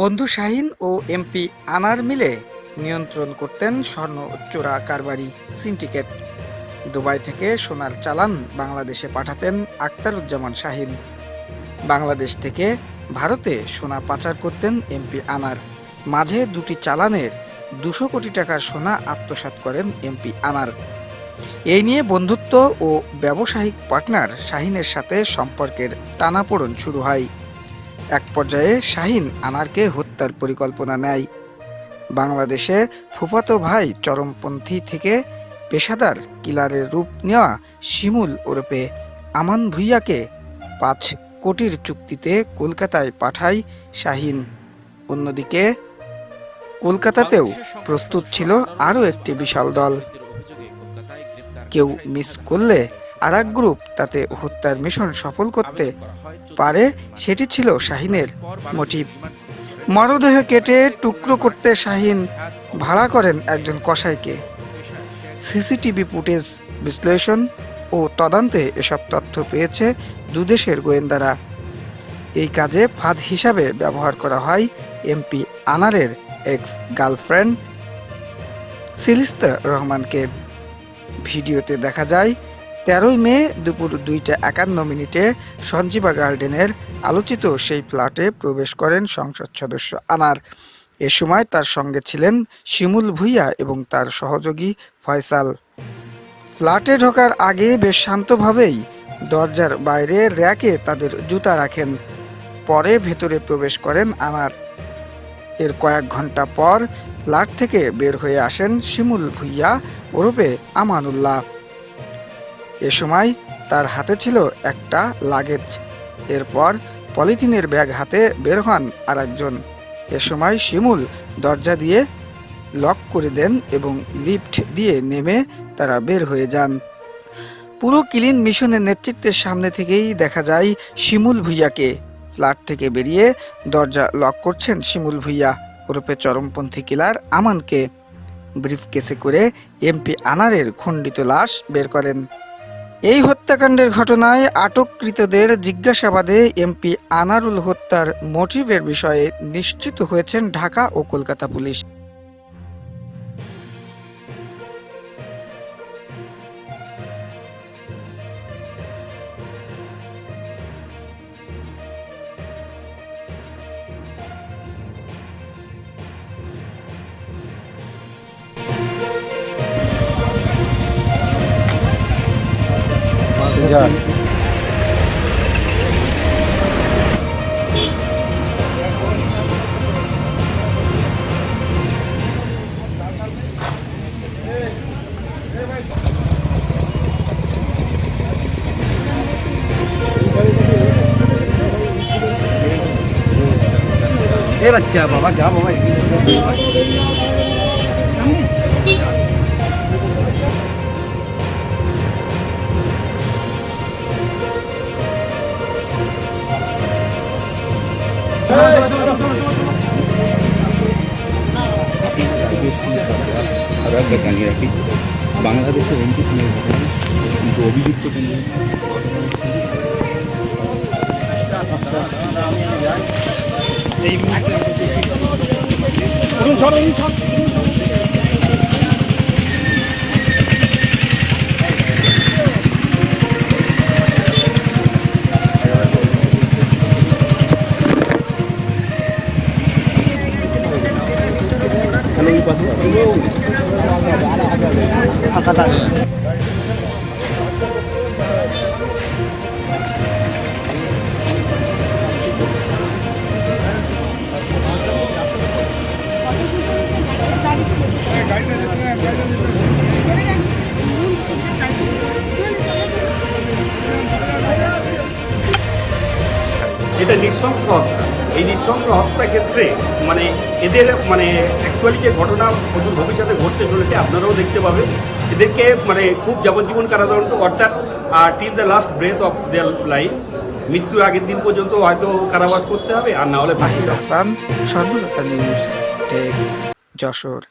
বন্ধু শাহিন ও এমপি আনার মিলে নিয়ন্ত্রণ করতেন স্বর্ণ চোরা কারবারি সিন্ডিকেট। দুবাই থেকে সোনার চালান বাংলাদেশে পাঠাতেন আক্তারুজ্জামান শাহিন। বাংলাদেশ থেকে ভারতে সোনা পাচার করতেন এমপি আনার। মাঝে দুটি চালানের দুশো কোটি টাকার সোনা আত্মসাৎ করেন এমপি আনার। এই নিয়ে বন্ধুত্ব ও ব্যবসায়িক পার্টনার শাহিনের সাথে সম্পর্কের টানাপোড়ন শুরু হয়। এক পর্যায়ে শাহিন আনারকে হত্যার পরিকল্পনা নেয়। বাংলাদেশে ফুফাতো ভাই চরমপন্থী থেকে পেশাদার কিলারের রূপ নেওয়া শিমুল ওরফে আমান ভুইয়াকে পাঁচ কোটির চুক্তিতে কলকাতায় পাঠায় শাহিন। অন্যদিকে কলকাতাতেও প্রস্তুত ছিল আরও একটি বিশাল দল। কেউ মিস করলে আর এক গ্রুপ তাতে হত্যার মিশন সফল করতে পারে সেটি ছিল শাহিনের মোটিভ মরদেহ কেটে টুকরো করতে শাহিন ভাড়া করেন একজন কসাইকে। সিসিটিভি ফুটেজ বিশ্লেষণ ও তদন্তে এসব তথ্য পেয়েছে দুদেশের গোয়েন্দারা। এই কাজে ফাঁদ হিসাবে ব্যবহার করা হয় এমপি আনারের এক্স গার্লফ্রেন্ড সিলিস্তা রহমানকে। ভিডিওতে দেখা যায় তেরোই মে দুপুর দুইটা একান্ন মিনিটে সঞ্জীবা গার্ডেনের আলোচিত সেই ফ্ল্যাটে প্রবেশ করেন সংসদ সদস্য আনার। এ সময় তার সঙ্গে ছিলেন শিমুল ভুইয়া এবং তার সহযোগী ফয়সাল। ফ্ল্যাটে ঢোকার আগে বেশ শান্তভাবেই দরজার বাইরে র্যাকে তাদের জুতা রাখেন। পরে ভেতরে প্রবেশ করেন আনার। এর কয়েক ঘণ্টা পর ফ্ল্যাট থেকে বের হয়ে আসেন শিমুল ভুইয়া ওরফে আমানুল্লাহ। এ সময় তার হাতে ছিল একটা লাগেজ। এরপর পলিথিনের ব্যাগ হাতে বের হন আর একজন এ সময় শিমুল দরজা দিয়ে লক করে দেন এবং লিফট দিয়ে নেমে তারা বের হয়ে যান। পুরো ক্লিন মিশনের নেতৃত্বের সামনে থেকেই দেখা যায় শিমুল ভুইয়াকে। ফ্ল্যাট থেকে বেরিয়ে দরজা লক করছেন শিমুল ভুইয়া, ওরূপে চরমপন্থী কিলার আমানকে ব্রিফ কেসে করে এমপি আনারের খণ্ডিত লাশ বের করেন। এই হত্যাকাণ্ডের ঘটনায় আটককৃতদের জিজ্ঞাসাবাদে এমপি আনারুল হত্যার মোটিভের বিষয়ে নিশ্চিত হয়েছেন ঢাকা ও Kolkata police. Güzel. Ê bật chờ bỏ bác cháu bố mày আরও একবার জানিয়ে রাখি বাংলাদেশের এমপি কিন্তু অভিযুক্ত কিন্তু অভিযুক্ত কোনো এটা নৃশংস হত্যা এই নৃশংস হত্যা ক্ষেত্রে মানে এদের মানে অ্যাকচুয়ালি যে ঘটনা প্রচুর ভবিষ্যতে ঘটতে চলেছে, আপনারাও দেখতে পাবেন। এদেরকে মানে খুব যাবজ্জীবন কারাদণ্ড, অর্থাৎ till the last breath of their life মৃত্যুর আগের দিন পর্যন্ত হয়তো কারাবাস করতে হবে, আর না হলে ফাঁসি হাসান, সর্বলতা নিউজ টেক্স যশোর।